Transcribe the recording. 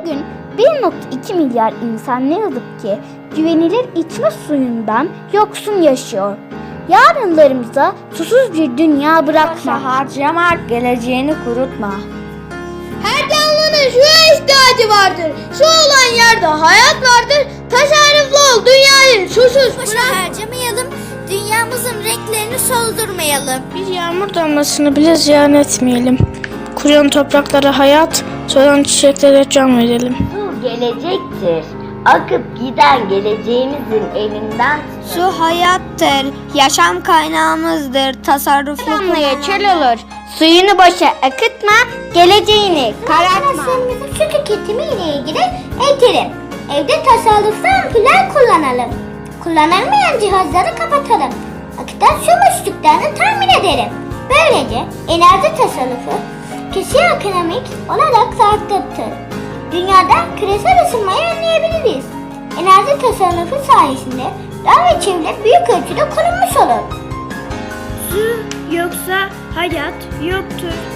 Bugün 1.2 milyar insan ne yazık ki güvenilir içme suyundan yoksun yaşıyor. Yarınlarımıza susuz bir dünya bırakma. harcama, geleceğini kurutma. Her canlının suya ihtiyacı vardır. Su olan yerde hayat vardır. Tasarruflu ol dünyayı susuz Boşuna harcamayalım, dünyamızın renklerini soldurmayalım. Bir yağmur damlasını bile ziyan etmeyelim. Kuruyan topraklara hayat, solan çiçeklere can verelim. Su gelecektir. Akıp giden geleceğimizin elinden Su hayattır. Yaşam kaynağımızdır. Tasarruflu Damlaya çöl olur. Suyunu boşa akıtma, geleceğini karartma. su tüketimi ile ilgili eğitelim. Evde tasarruflu ampuller kullanalım. Kullanılmayan cihazları kapatalım. Akıtan su musluklarını tahmin edelim. Böylece enerji tasarrufu ekonomik olarak sağlıklıdır. Dünyada küresel ısınmayı önleyebiliriz. Enerji tasarrufu sayesinde doğa ve çevre büyük ölçüde korunmuş olur. Su yoksa hayat yoktur.